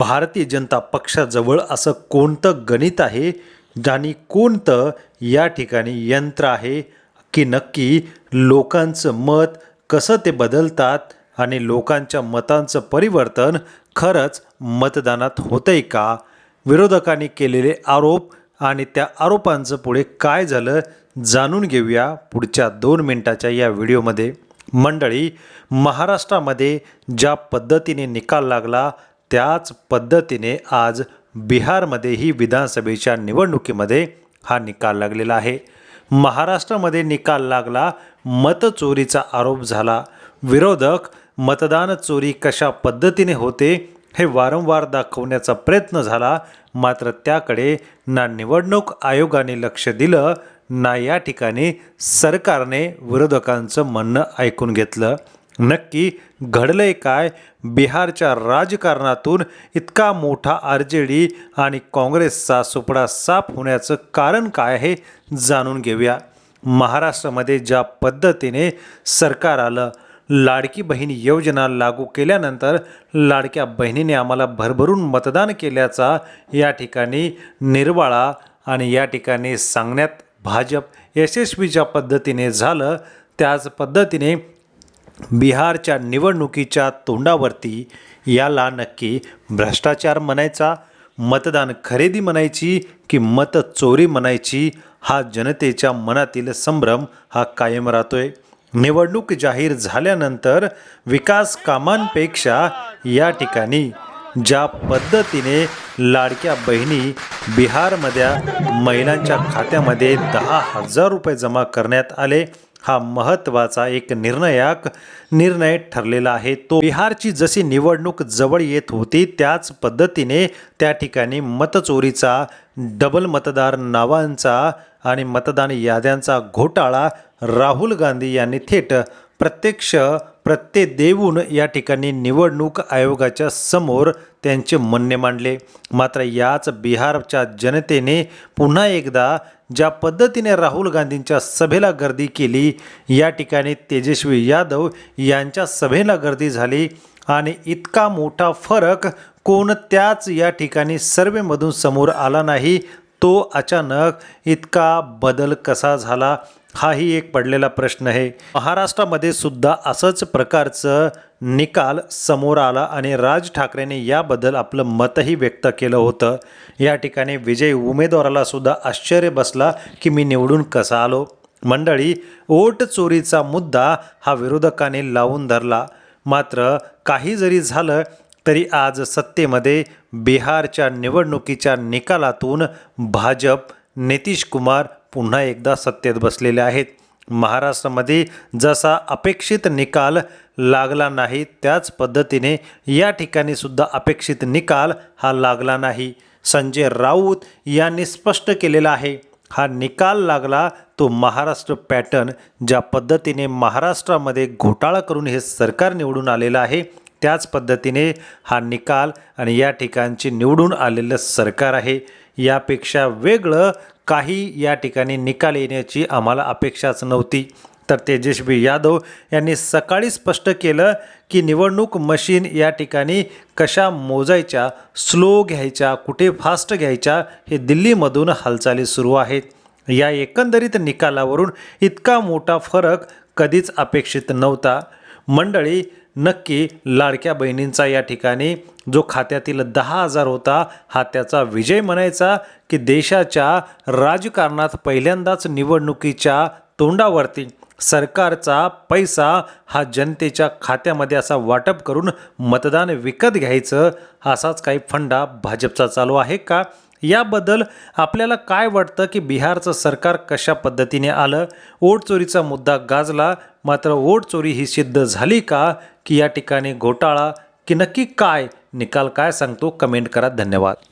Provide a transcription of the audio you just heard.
भारतीय जनता पक्षाजवळ असं कोणतं गणित आहे? आणि कोणतं या ठिकाणी यंत्र आहे? की नक्की लोकांचं मत कसं ते बदलतात आणि लोकांच्या मतांचं परिवर्तन खरंच मतदानात होतंय का? विरोधकांनी केलेले आरोप आणि त्या आरोपांचं पुढे काय झालं जाणून घेऊया पुढच्या दोन मिनटाच्या या व्हिडिओमध्ये. मंडळी महाराष्ट्रामध्ये ज्या पद्धतीने निकाल लागला त्याच पद्धतीने आज बिहारमध्येही विधानसभेच्या निवडणुकीमध्ये हा निकाल लागलेला आहे. महाराष्ट्रामध्ये निकाल लागला मतचोरीचा आरोप झाला. विरोधक मतदान चोरी कशा पद्धतीने होते हे वारंवार दाखवण्याचा प्रयत्न झाला. मात्र त्याकडे ना निवडणूक आयोगाने लक्ष दिलं ना या ठिकाणी सरकारने विरोधकांचं म्हणणं ऐकून घेतलं. नक्की घडलंय काय? बिहारच्या राजकारणातून इतका मोठा आर जे डी आणि काँग्रेसचा सुपडा साफ होण्याचं कारण काय आहे जाणून घेऊया. महाराष्ट्रामध्ये ज्या पद्धतीने सरकार आलं लाडकी बहीण योजना लागू केल्यानंतर लाडक्या बहिणीने आम्हाला भरभरून मतदान केल्याचा या ठिकाणी निर्वाळा आणि या ठिकाणी सांगण्यात भाजप यशस्वी ज्या पद्धतीने झालं. त्याच पद्धतीने बिहारच्या निवडणुकीच्या तोंडावरती याला नक्की भ्रष्टाचार म्हणायचा मतदान खरेदी म्हणायची की मत चोरी म्हणायची हा जनतेच्या मनातील संभ्रम हा कायम राहतोय. निवडणूक जाहीर झाल्यानंतर विकास कामांपेक्षा या ठिकाणी ज्या पद्धतीने लाडक्या बहिणी बिहारमधल्या महिलांच्या खात्यामध्ये दहा हजार रुपये जमा करण्यात आले हा महत्त्वाचा एक निर्णयाक निर्णय ठरलेला आहे. तो बिहारची जशी निवडणूक जवळ येत होती त्याच पद्धतीने त्या ठिकाणी मतचोरीचा डबल मतदार नावांचा आणि मतदान याद्यांचा घोटाळा राहुल गांधी यांनी थेट प्रत्यक्ष प्रत्यय देऊन या ठिकाणी निवडणूक आयोगाच्या समोर त्यांचे म्हणणे मांडले. मात्र याच बिहारच्या जनतेने पुन्हा एकदा ज्या पद्धतीने राहुल गांधींच्या सभेला गर्दी केली या ठिकाणी तेजस्वी यादव यांच्या सभेला गर्दी झाली आणि इतका मोठा फरक कोणत्याच या ठिकाणी सर्वेमधून समोर आला नाही तो अचानक इतका बदल कसा झाला हाही एक पडलेला प्रश्न आहे. महाराष्ट्रामध्ये सुद्धा असंच प्रकारचं निकाल समोर आला आणि राज ठाकरेने याबद्दल आपलं मतही व्यक्त केलं होतं. या ठिकाणी विजय उमेदवाराला सुद्धा आश्चर्य बसला की मी निवडून कसा आलो? मंडळी ओट चोरीचा मुद्दा हा विरोधकाने लावून धरला. मात्र काही जरी झालं तरी आज सत्तेमध्ये बिहारच्या निवडणुकीच्या निकालातून भाजप नितीश कुमार पुन्हा एकदा सत्तेत बसलेले आहेत. महाराष्ट्रामध्ये जसा अपेक्षित निकाल लागला नाही त्याच पद्धतीने या ठिकाणी सुद्धा अपेक्षित निकाल हा लागला नाही. संजय राऊत यांनी स्पष्ट केलेला आहे हा निकाल लागला तो महाराष्ट्र पॅटर्न ज्या पद्धतीने महाराष्ट्रामध्ये घोटाळा करून हे सरकार निवडून आलेलं आहे त्याच पद्धतीने हा निकाल आणि या ठिकाणची निवडून आलेलं सरकार आहे. यापेक्षा वेगळं काही या ठिकाणी निकाल येण्याची आम्हाला अपेक्षाच नव्हती. तर तेजस्वी यादव यांनी सकाळी स्पष्ट केलं की निवडणूक मशीन या ठिकाणी कशा मोजायच्या स्लो घ्यायच्या कुठे फास्ट घ्यायच्या हे दिल्लीमधून हालचाली सुरू आहेत. या एकंदरीत निकालावरून इतका मोठा फरक कधीच अपेक्षित नव्हता. मंडळी नक्की लाडक्या बहिणींचा या ठिकाणी जो खात्यातील दहा हजार होता हा त्याचा विजय म्हणायचा की देशाच्या राजकारणात पहिल्यांदाच निवडणुकीच्या तोंडावरती सरकारचा पैसा हा जनतेच्या खात्यामध्ये असा वाटप करून मतदान विकत घ्यायचं असाच काही फंडा भाजपचा चालू आहे का? याबद्दल आपल्याला काय वाटतं की बिहारचं सरकार कशा पद्धतीने आलं? ओट चोरीचा मुद्दा गाजला मात्र ओट चोरी ही सिद्ध झाली का? की या ठिकाणी घोटाळा की नक्की काय? निकाल काय सांगतो? कमेंट करा. धन्यवाद.